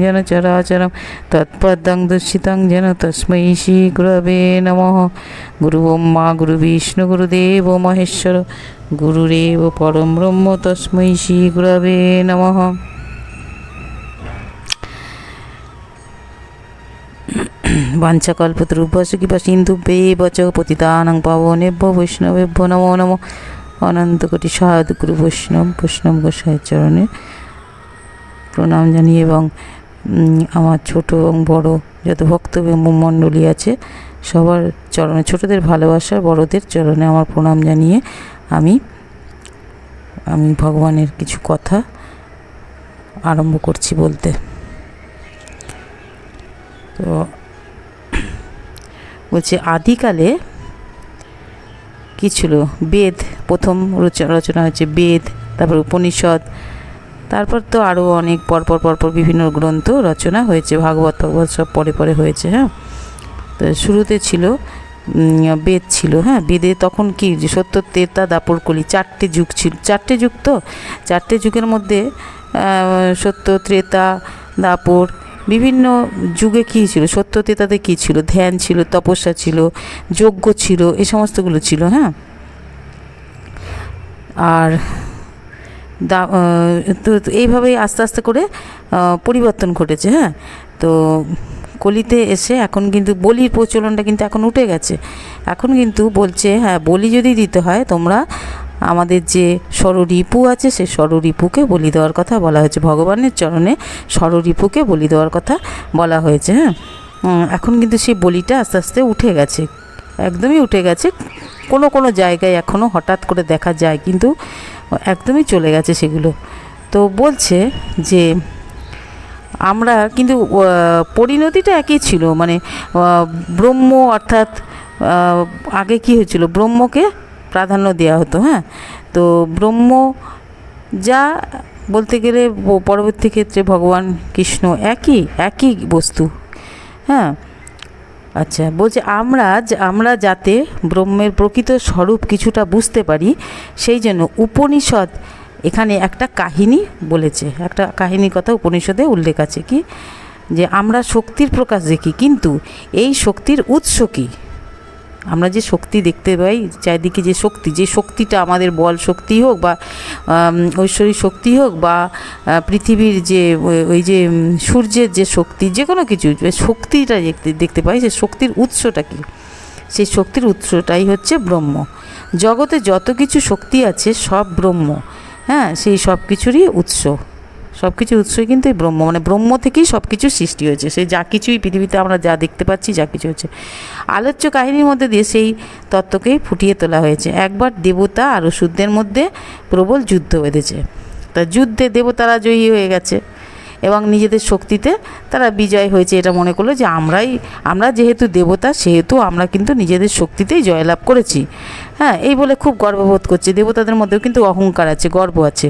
যেন চরাচরম তৎপদং দূষিতং যেন তস্मै শ্রীগুরবে নমঃ গুরু ব্রহ্মা গুরু বিষ্ণু গুরুদেব মহেশ্বর গুরুরেব পরম ব্রহ্ম তস্मै শ্রীগুরবে নমঃ বাঞ্ছাকল্পতরূপস্য কৃপা সিন্ধুভ্যে বচ পতিতানাং পাবনেভ্য বৈষ্ণবেভ্য নমো নমঃ অনন্তকোটি সাধু গুরু বৈষ্ণব বৈষ্ণব গোসাইয়ের চরণে প্রণাম জানিয়ে এবং আমার ছোট এবং বড় যত ভক্ত মণ্ডলী আছে, সবার চরণে, ছোটদের ভালোবাসা বড়দের চরণে আমার প্রণাম জানিয়ে আমি আমি ভগবানের কিছু কথা আরম্ভ করছি বলতে। তো, বলছে আদিকালে কি ছিল? বেদ, প্রথম রচ- রচনা হচ্ছে বেদ, তারপর উপনিষদ তারপর তো আরও অনেক পরপর পরপর বিভিন্ন গ্রন্থ রচনা হয়েছে, ভাগবত ভাগবত সব পরে পরে হয়েছে হ্যাঁ? তো শুরুতে ছিল বেদ ছিল হ্যাঁ? বেদে তখন কি যে সত্য, তেতা, দাপর, কলি, চারটে যুগ ছিল। চারটে যুগ তো? চারটে যুগের মধ্যে সত্য, ত্রেতা, দাপর, বিভিন্ন যুগে কী ছিল? সত্য, তেতাতে কী ছিল? ধ্যান ছিল, তপস্যা ছিল, যজ্ঞ ছিল এই সমস্তগুলো ছিল হ্যাঁ? আর দা তো এইভাবেই আস্তে আস্তে করে পরিবর্তন ঘটেছে হ্যাঁ? তো কলিতে এসে এখন কিন্তু বলির প্রচলনটা কিন্তু এখন উঠে গেছে। এখন কিন্তু বলছে হ্যাঁ বলি যদি দিতে হয়, তোমরা আমাদের যে ষড়রিপু আছে সেই ষড়রিপুকে বলি দেওয়ার কথা বলা হয়েছে। ভগবানের চরণে ষড়রিপুকে বলি দেওয়ার কথা বলা হয়েছে হ্যাঁ? এখন কিন্তু সেই বলিটা আস্তে আস্তে উঠে গেছে। একদমই উঠে গেছে। কোনো কোনো জায়গায় এখনও হঠাৎ করে দেখা যায়, কিন্তু একদমই চলে গেছে সেগুলো। তো বলছে যে, আমরা কিন্তু পরিণতিটা একই ছিল। মানে ব্রহ্ম অর্থাৎ আগে কি হয়েছিল? ব্রহ্মকে প্রাধান্য দেওয়া হতো হ্যাঁ? তো ব্রহ্ম যা বলতে গেলে পরবর্তী ক্ষেত্রে ভগবান কৃষ্ণ একই একই বস্তু হ্যাঁ? আচ্ছা বলছি আমরা আমরা যাতে ব্রহ্মের প্রকৃত স্বরূপ কিছুটা বুঝতে পারি, সেই জন্য উপনিষদ এখানে একটা কাহিনী বলেছে। একটা কাহিনীর কথা উপনিষদে উল্লেখ আছে কি? যে আমরা শক্তির প্রকাশ দেখি, কিন্তু এই শক্তির উৎস কী? আমরা যে শক্তি দেখতে পাই, চারিদিকে যে শক্তি, যে শক্তিটা আমাদের বল শক্তি হোক বা ঐশ্বরিক শক্তি হোক বা পৃথিবীর যে ওই- যে সূর্যের যে শক্তি, যে কোনো কিছু শক্তিটা দেখতে দেখতে পাই, সে শক্তির উৎসটা কী? সেই শক্তির উৎসটাই হচ্ছে ব্রহ্ম। জগতে যত কিছু শক্তি আছে সব ব্রহ্ম। হ্যাঁ সেই সব কিছুরই উৎস। সব কিছু উৎসই কিন্তু এই ব্রহ্ম মানে ব্রহ্ম থেকেই সব কিছু সৃষ্টি হয়েছে। সেই যা কিছুই পৃথিবীতে আমরা যা দেখতে পাচ্ছি, যা কিছু হচ্ছে। আলোচ্য কাহিনীর মধ্যে দিয়ে সেই তত্ত্বকেই ফুটিয়ে তোলা হয়েছে। একবার দেবতা আর ওষুধদের মধ্যে প্রবল যুদ্ধ বেঁধেছে। তা যুদ্ধে দেবতারা জয়ী হয়ে গেছে। এবং নিজেদের শক্তিতে তারা বিজয় হয়েছে। এটা মনে করল যে আমরাই, আমরা যেহেতু দেবতা, সেহেতু আমরা কিন্তু নিজেদের শক্তিতেই জয়লাভ করেছি। হ্যাঁ এই বলে খুব গর্ববোধ করছে। দেবতাদের মধ্যেও কিন্তু অহংকার আছে, গর্ব আছে।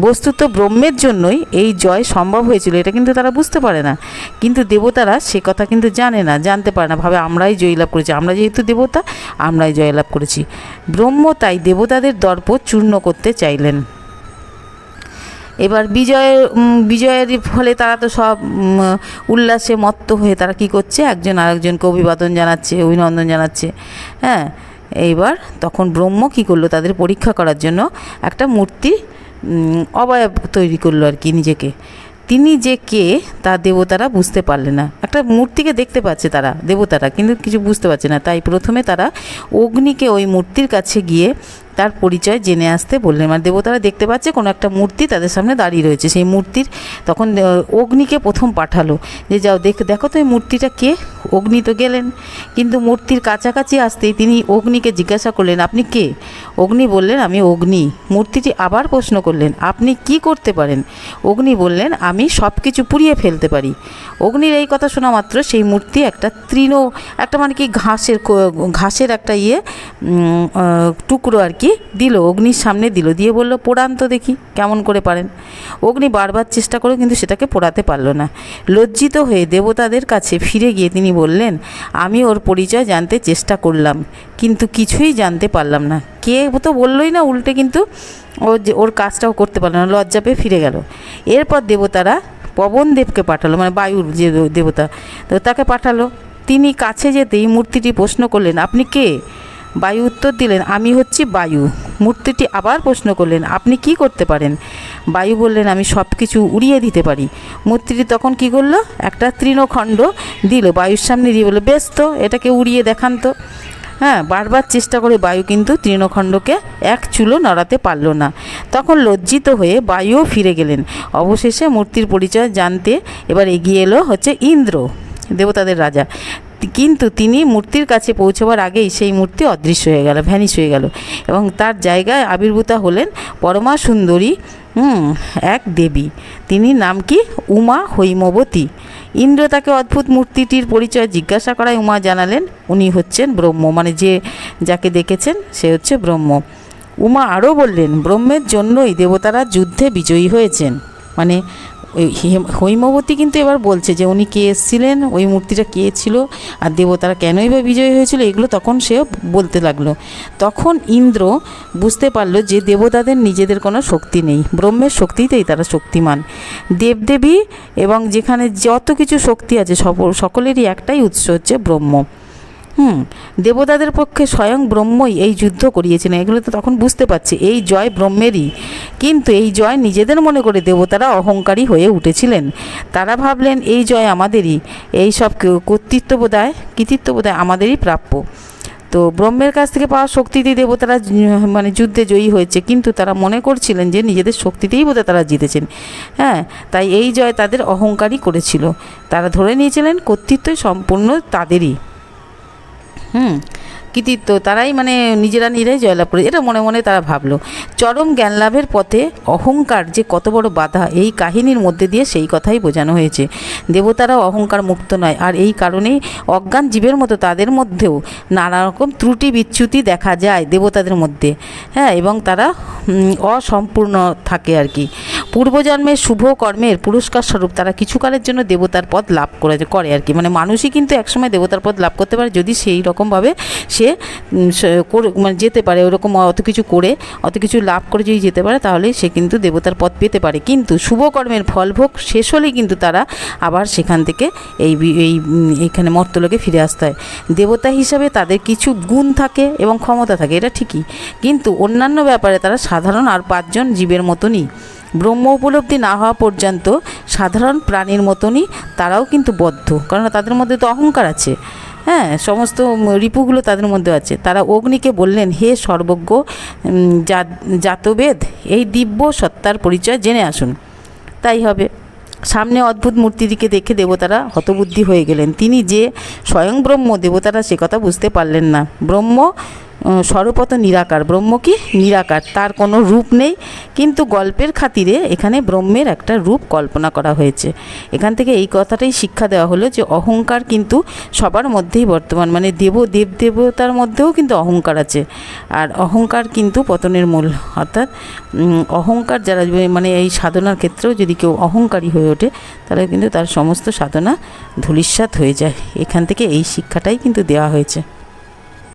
বস্তুত ব্রহ্মের জন্যই এই জয় সম্ভব হয়েছিল, এটা কিন্তু তারা বুঝতে পারে না। কিন্তু দেবতারা সে কথা কিন্তু জানে না, জানতে পারে না, ভাবে আমরাই জয়লাভ করেছি। আমরা যেহেতু দেবতা, আমরাই জয়লাভ করেছি। ব্রহ্ম তাই দেবতাদের দর্প চূর্ণ করতে চাইলেন। এবার বিজয়ের বিজয়ের ফলে তারা তো সব উল্লাসে মত্ত হয়ে তারা কি করছে? একজন আরেকজনকে অভিবাদন জানাচ্ছে, অভিনন্দন জানাচ্ছে। হ্যাঁ এইবার তখন ব্রহ্ম কি করল? তাদের পরীক্ষা করার জন্য একটা মূর্তি অবয়ব তৈরি করল আর কি নিজেকে। তিনি যে কে, তা দেবতারা বুঝতে পারলে না। একটা মূর্তিকে দেখতে পাচ্ছে তারা, দেবতারা, কিন্তু কিছু বুঝতে পারছে না। তাই প্রথমে তারা অগ্নিকে ওই মূর্তির কাছে গিয়ে তার পরিচয় জেনে আসতে বললেন। মানে দেবতারা দেখতে পাচ্ছে কোনো একটা মূর্তি তাদের সামনে দাঁড়িয়ে রয়েছে। সেই মূর্তির তখন অগ্নিকে প্রথম পাঠালো। যে যাও দেখ, দেখো তো এই মূর্তিটা কে? অগ্নি তো গেলেন। কিন্তু মূর্তির কাছাকাছি আসতেই তিনি অগ্নিকে জিজ্ঞাসা করলেন, আপনি কে? অগ্নি বললেন, আমি অগ্নি। মূর্তিটি আবার প্রশ্ন করলেন, আপনি কি করতে পারেন? অগ্নি বললেন, আমি সব কিছু পুড়িয়ে ফেলতে পারি। অগ্নির এই কথা শোনা মাত্র সেই মূর্তি একটা তৃণ, একটা মানে কি ঘাসের ঘাসের একটা ইয়ে টুকরো আর কি কি দিল, অগ্নির সামনে দিল, দিয়ে বলল, পোড়ান তো দেখি, কেমন করে পারেন? অগ্নি বারবার চেষ্টা করেও কিন্তু সেটাকে পোড়াতে পারল না। লজ্জিত হয়ে দেবতাদের কাছে ফিরে গিয়ে তিনি বললেন, আমি ওর পরিচয় জানতে চেষ্টা করলাম, কিন্তু কিছুই জানতে পারলাম না। কে তো বললোই না উল্টে কিন্তু ও যে ওর কাজটাও করতে পারল না, লজ্জা পেয়ে ফিরে গেল। এরপর দেবতারা পবনদেবকে পাঠালো মানে বায়ুর যে দেবতা, তো তাকে পাঠালো। তিনি কাছে যেতেই মূর্তিটি প্রশ্ন করলেন, আপনি কে? বায়ু উত্তর দিলেন, আমি হচ্ছি বায়ু। মূর্তিটি আবার প্রশ্ন করলেন, আপনি কি করতে পারেন? বায়ু বললেন, আমি সব কিছু উড়িয়ে দিতে পারি। মূর্তিটি তখন কি করল? একটা তৃণখণ্ড দিল। বায়ুর সামনে দিয়ে বলল বেশ তো এটাকে উড়িয়ে দেখান তো। হ্যাঁ বারবার চেষ্টা করে বায়ু কিন্তু তৃণখণ্ডকে এক চুলো নড়াতে পারল না। তখন লজ্জিত হয়ে বায়ুও ফিরে গেলেন। অবশেষে মূর্তির পরিচয় জানতে এবার এগিয়ে এলো হচ্ছে ইন্দ্র, দেবতাদের রাজা। কিন্তু তিনি মূর্তির কাছে পৌঁছবার আগেই সেই মূর্তি অদৃশ্য হয়ে গেল ভ্যানিশ হয়ে গেল এবং তার জায়গায় আবির্ভূতা হলেন পরমা সুন্দরী এক দেবী। তিনি নাম কি? উমা হৈমবতী। ইন্দ্র তাকে অদ্ভুত মূর্তিটির পরিচয় জিজ্ঞাসা করায় উমা জানালেন, উনি হচ্ছেন ব্রহ্ম। মানে যে যাকে দেখেছেন, সে হচ্ছে ব্রহ্ম। উমা আরও বললেন, ব্রহ্মের জন্যই দেবতারা যুদ্ধে বিজয়ী হয়েছেন। মানে ওই হেম- হৈমবতী কিন্তু এবার বলছে যে উনি কে এসেছিলেন, ওই মূর্তিটা কে ছিল, আর দেবতারা কেনই বা বিজয়ী হয়েছিল, এগুলো তখন সে বলতে লাগল। তখন ইন্দ্র বুঝতে পারল যে দেবতাদের নিজেদের কোনো শক্তি নেই, ব্রহ্মের শক্তিতেই তারা শক্তিমান। দেবদেবী এবং যেখানে যত কিছু শক্তি আছে সকলেরই একটাই উৎস হচ্ছে ব্রহ্ম। হুম, দেবতাদের পক্ষে স্বয়ং ব্রহ্মই এই যুদ্ধ করিয়েছিলেন এগুলো তো তখন বুঝতে পারছি, এই জয় ব্রহ্মেরই। কিন্তু এই জয় নিজেদের মনে করে দেবতারা অহংকারী হয়ে উঠেছিলেন। তারা ভাবলেন, এই জয় আমাদেরই। এই সব কর্তৃত্ব বোধহয় কৃতিত্ব বোধহয় আমাদেরই প্রাপ্য। তো ব্রহ্মের কাছ থেকে পাওয়া শক্তিতে দেবতারা মানে যুদ্ধে জয়ী হয়েছে। কিন্তু তারা মনে করছিলেন যে, নিজেদের শক্তিতেই বোধহয় তারা জিতেছেন। হ্যাঁ তাই এই জয় তাদের অহংকারী করেছিল। তারা ধরে নিয়েছিলেন কর্তৃত্ব সম্পূর্ণ তাদেরই। হুম। কৃতিত্ব, তারাই মানে নিজেরা নিজেরাই জয়লাভ করে, এটা মনে মনে তারা ভাবলো। চরম জ্ঞান লাভের পথে অহংকার যে কত বড় বাধা, এই কাহিনীর মধ্যে দিয়ে সেই কথাই বোঝানো হয়েছে। দেবতারাও অহংকার মুক্ত নয়, আর এই কারণেই অজ্ঞান জীবের মতো তাদের মধ্যেও নানা রকম ত্রুটি বিচ্যুতি দেখা যায় দেবতাদের মধ্যে। হ্যাঁ এবং তারা অসম্পূর্ণ থাকে আর কি। পূর্বজন্মের শুভ কর্মের পুরস্কার স্বরূপ তারা কিছুকালের জন্য দেবতার পদ লাভ করে করে আর কি। মানে মানুষই কিন্তু একসময় দেবতার পদ লাভ করতে পারে যদি সেই রকমভাবে সে মানে যেতে পারে, ওরকম অত কিছু করে, অত কিছু লাভ করে যদি যেতে পারে তাহলে সে কিন্তু দেবতার পদ পেতে পারে। কিন্তু শুভ কর্মের ফলভোগ শেষ হলেই কিন্তু তারা আবার সেখান থেকে এই এই এখানে মর্তলোকে ফিরে আসতে হয়। দেবতা হিসাবে তাদের কিছু গুণ থাকে এবং ক্ষমতা থাকে, এটা ঠিকই। কিন্তু অন্যান্য ব্যাপারে তারা সাধারণ আর পাঁচজন জীবের মতনই। ব্রহ্ম উপলব্ধি না হওয়া পর্যন্ত সাধারণ প্রাণীর মতনই তারাও কিন্তু বদ্ধ। কারণ তাদের মধ্যে তো অহংকার আছে। হ্যাঁ সমস্ত রিপুগুলো তাদের মধ্যে আছে। তারা অগ্নিকে বললেন, হে সর্বজ্ঞ জাতবেদ এই দিব্য সত্তার পরিচয় জেনে আসুন। তাই হবে। সামনে অদ্ভুত মূর্তিটিকে দেখে দেবতারা হতবুদ্ধি হয়ে গেলেন। তিনি যে স্বয়ং ব্রহ্ম, দেবতারা সে কথা বুঝতে পারলেন না। ব্রহ্ম স্বরূপত নিরাকার, ব্রহ্ম কি? নিরাকার, তার কোনো রূপ নেই। কিন্তু গল্পের খাতিরে এখানে ব্রহ্মের একটা রূপ কল্পনা করা হয়েছে। এখান থেকে এই কথাটাই শিক্ষা দেওয়া হলো যে অহংকার কিন্তু সবার মধ্যেই বর্তমান মানে দেব দেব, দেবতার মধ্যেও কিন্তু অহংকার আছে। আর অহংকার কিন্তু পতনের মূল, অর্থাৎ অহংকার যারা মানে এই সাধনার ক্ষেত্রেও যদি কেউ অহংকারী হয়ে ওঠে, তাহলে কিন্তু তার সমস্ত সাধনা ধূলিসাৎ হয়ে যায়। এখান থেকে এই শিক্ষাটাই কিন্তু দেওয়া হয়েছে।